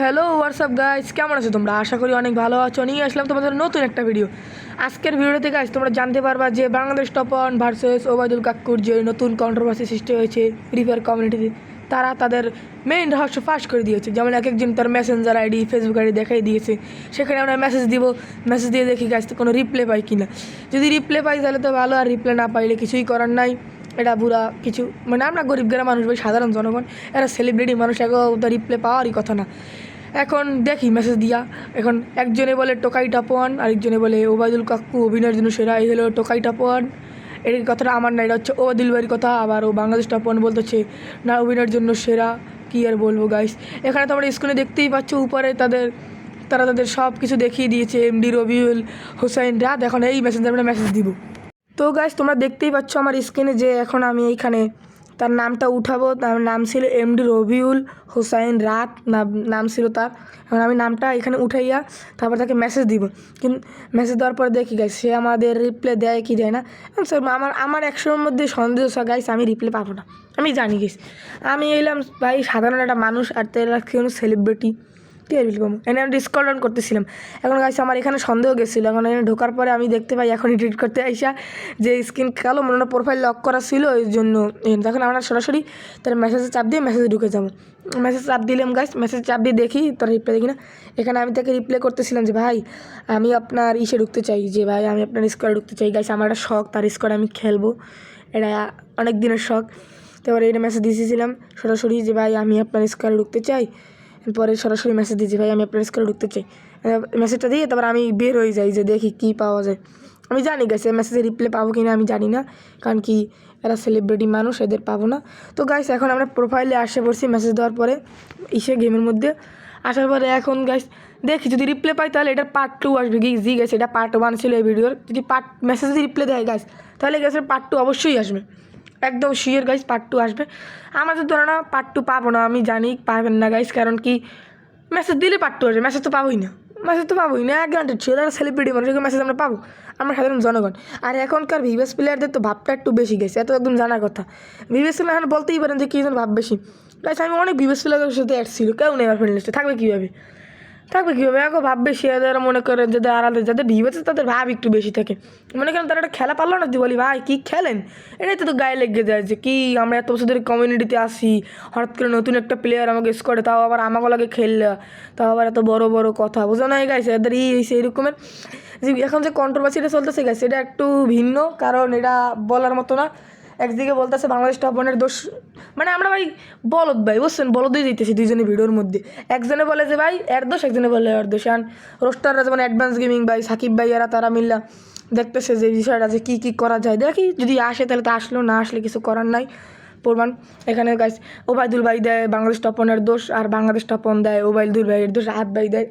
Hello WhatsApp guys কেমন আছো তোমরা? আশা করি অনেক ভালো আছো। নিয়ে আসলাম তোমাদের নতুন একটা ভিডিও আজকের ভিডিওতে গাইস তোমরা জানতে পারবা যে বাংলাদেশ টপন ভার্সেস ওবায়দুল কাকুর যে নতুন কন্ট্রোভার্সি সৃষ্টি হয়েছে রিফার কমিউনিটিতে তারা তাদের মেইন রহস্য ফাঁস করে দিয়েছে। যেমন এক একজন তার মেসেঞ্জার আইডি ফেসবুক আইডি দেখাই দিয়েছে। সেখানে আমরা মেসেজ দিব। মেসেজ দিয়ে দেখি গাইস তো কোনো রিপ্লে পাই কিনা। যদি রিপ্লে পাই, তাহলে তো ভালো। আর রিপ্লে না পাইলে কিছুই করার নাই। এটা পুরা কিছু মানে আমরা গরিব গ্রাম মানুষ ভাই, সাধারণ জনগণ, এরা সেলিব্রিটি মানুষ এগো তো রিপ্লে পাওয়ারই কথা না। এখন দেখি মেসেজ দিয়া, এখন একজনে বলে টোকাই টাপওয়ান আরেকজনে বলে ওবায়দুল কাকু, অভিনয়ের জন্য সেরা, এই হলো টোকাই টাপওয়ান এর কথাটা আমার না, এটা হচ্ছে ওবায়দুল ভাইয়ের কথা, আবার ও বাংলাদেশ টাপওয়ান বলতেছে, না, অভিনয়ের জন্য সেরা, কী আর বলব গাইস এখানে তো আমরা স্ক্রিনে দেখতেই পাচ্ছ, উপরে তাদের, তারা তাদের সব কিছু দেখিয়ে দিয়েছে, এমডি রবিউল হোসাইন রাত, এখন এই মেসেজ আমরা মেসেজ দিব। তো গাইস তোমরা দেখতেই পাচ্ছ আমার স্ক্রিনে যে এখন আমি এইখানে তার নামটা উঠাবো। তার নাম ছিল এমডি রবিউল হোসাইন রাত, নাম- ছিল তার। এখন আমি নামটা এখানে উঠাইয়া তারপর তাকে মেসেজ দিব। কিন্তু মেসেজ দেওয়ার পর দেখি গাইস সে আমাদের রিপ্লে দেয় কি দেয় না। স্যার আমার আমার একশোর মধ্যে সন্দেহ গাইস আমি রিপ্লে পাবো না। আমি জানি গেছি আমি এলাম ভাই সাধারণ একটা মানুষ আর তো তারা কোনো সেলিব্রিটি ঠিক আছে পাবো এনে আমি ডিসকল অন করতেছিলাম। এখন গাইছে আমার এখানে সন্দেহ গেছিল। এখন এখানে ঢোকার পরে আমি দেখতে পাই এখন এডিট করতে আইসা যে স্ক্রিন কালো, মনে প্রোফাইল লক করা ছিল ওই জন্য তখন আমরা সরাসরি তার মেসেজে চাপ দিয়ে মেসেজে ঢুকে যাব। মেসেজ চাপ দিলাম গাইস মেসেজ চাপ দিয়ে দেখি তার রিপ্লাই দেখি না। এখানে আমি তাকে রিপ্লাই করতেছিলাম যে, ভাই, আমি আপনার ইসে ঢুকতে চাই যে, ভাই, আমি আপনার স্কোয়ারে ঢুকতে চাই। গাইস আমার একটা শখ, তার স্কোয়ারে আমি খেলব। এটা অনেক দিনের শখ। তারপরে এটা মেসেজ দিয়েছিলাম সরাসরি যে, ভাই, আমি আপনার স্কোয়ারে ঢুকতে চাই। পরে সরাসরি মেসেজ দিয়েছি, ভাই, আমি আপনার স্কুলে ঢুকতে চাই। মেসেজটা দিয়ে তারপর আমি বের হয়ে যাই যে দেখি কী পাওয়া যায়। আমি জানি গেছে মেসেজে রিপ্লাই পাবো কি না আমি জানি না, কারণ কি এরা সেলিব্রিটি মানুষ, এদের পাবো না। তো গাইস এখন আমরা প্রোফাইলে আসে পড়ছি মেসেজ দেওয়ার পরে ইসে গেমের মধ্যে আসার পরে এখন গাইস দেখি যদি রিপ্লাই পাই তাহলে এটা পার্ট টু আসবে। কি জি গেছে এটা পার্ট ওয়ান ছিল এই ভিডিওর যদি পার্ট মেসেজ যদি রিপ্লাই দেয় গাইস তাহলে গেছে পার্ট টু অবশ্যই আসবে। একদম শিওর গাইস পার্ট টু আসবে। আমাদের ধরে না পার্ট টু পাবো না, আমি জানি, পাবেন না গাইস কারণ কি মেসেজ দিলে পার্ট টু আসবে মেসেজ তো পাবোই না। মেসেজ তো পাবোই না, এক গ্যারান্টেড ছিল তারা সেলিব্রিটি মানুষকে মেসেজ আমরা পাবো, আমরা সাধারণ জনগণ। আর এখনকার ভিভিএস প্লেয়ারদের তো ভাবটা একটু বেশি গেছে এত একদম জানার কথা। ভিভিএস প্লেয়ার এখন বলতেই পারেন যে, কী ভাব বেশি। গাইস আমি অনেক ভিভিএস প্লেয়ারের সাথে অ্যাড ছিল, কেউ নেই আমার ফ্রেন্ড লিস্টে থাকবে কীভাবে? থাকবে কীভাবে? এখন ভাববে সে যারা মনে করে যাদের আলাদা, যাদের ভিভেছে তাদের ভাব একটু বেশি থাকে। মনে করেন তারা একটা খেলা পারল না তুই বলি, ভাই, কী খেলেন? এটাই তো গায়ে লেগে যায় যে কি, আমরা এত বছর ধরে কমিউনিটিতে আসি, হঠাৎ করে নতুন একটা প্লেয়ার আমাকে স্কোয়াডে তাও আবার আমাকে লাগে খেললে, তাও আবার এত বড় বড় কথা, বোঝা নাই গাইছে এদের এই সেই রকমের যে এখন যে কন্ট্রোভার্সিটা চলতেছে গাইছে এটা একটু ভিন্ন, কারণ এটা বলার মতো না। একদিকে বলতেছে বাংলাদেশ টপ ওয়ানের দোষ মানে আমরা ভাই বলদ ভাই, বুঝছেন? বলদই দিতেছি দুইজনের ভিডিওর মধ্যে। একজনে বলে যে, ভাই, এর দোষ? একজনে বলে, এর দোষ। আর রোস্টাররা যেমন অ্যাডভান্স গেমিং ভাই, সাকিব ভাই, এরা তারা মিল্লা দেখতেছে যে, বিষয়টা যে কী কী করা যায়। দেখি, যদি আসে তাহলে তো আসলো, না আসলে কিছু করার নাই। প্রমাণ এখানে গাছ ওবায়দুল ভাই দেয়, বাংলাদেশ টপনের দোষ, আর বাংলাদেশ টপন দেয়, ওবায়দুল ভাইয়ের দোষ হাত ভাই দেয়।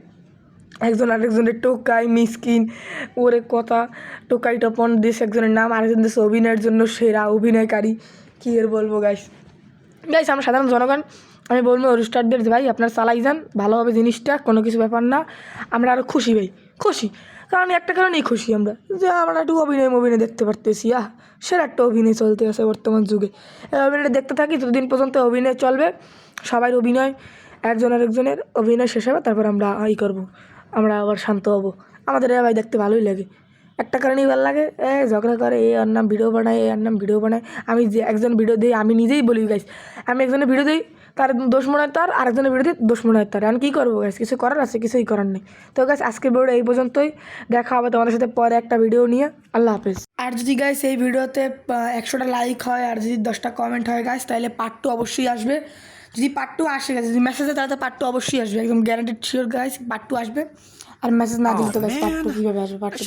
একজন আরেকজনের টোকাই, মিসকিন, ওরে কথা, টোকাই টপন দেশ একজনের নাম, আরেকজন দেশ অভিনয়ের জন্য সেরা অভিনয়কারী। কী এর বলব গাইস গাইস আমরা সাধারণ জনগণ, আমি বলব রুস্টারদের ভাই, আপনার চালাই যান ভালোভাবে জিনিসটা, কোনো কিছু ব্যাপার না। আমরা আরও খুশি, ভাই, খুশি। কারণ একটা কারণেই খুশি আমরা। যে, আমরা একটু অভিনয় অভিনয় দেখতে পারতেছি। আহ, সেরা একটা অভিনয় চলতে আছে বর্তমান যুগে। অভিনয়টা দেখতে থাকি ততদিন পর্যন্ত অভিনয় চলবে সবাই অভিনয়, একজন আরেকজনের অভিনয় শেষ হবে, তারপর আমরা ই করব। আমরা আবার শান্ত হব। আমাদের এ ভাই দেখতে ভালোই লাগে। একটা কারণেই ভালো লাগে, এ ঝগড়া করে, এ আর নাম ভিডিও বানায়, এ আর নাম ভিডিও বানায়। আমি যে একজন ভিডিও দিই, আমি নিজেই বলি গাইস আমি একজনের ভিডিও দিই, তার দোষ মনে হয় তার আরেকজনের ভিডিও দিই, দোষ মনে হয় তার। আমি কী করব গাইস কিছু করার আছে, কিছুই করার নেই। তো গাইস আজকের ভিডিও এই পর্যন্তই। দেখা হবে তোমাদের সাথে পরে একটা ভিডিও নিয়ে। আল্লাহ হাফেজ। আর যদি গাইস এই ভিডিওতে একশোটা লাইক হয়, আর যদি দশটা কমেন্ট হয় গাইস তাহলে পার্ট টু অবশ্যই আসবে। যদি পার্ট টু আসে গেছে যদি মেসেজে তাহলে তো পার্ট টু অবশ্যই আসবে একদম guaranteed sure guys part two আসবে। আর মেসেজ না দিলে তো গাইস পার্ট টু কীভাবে আসবে পার্ট টু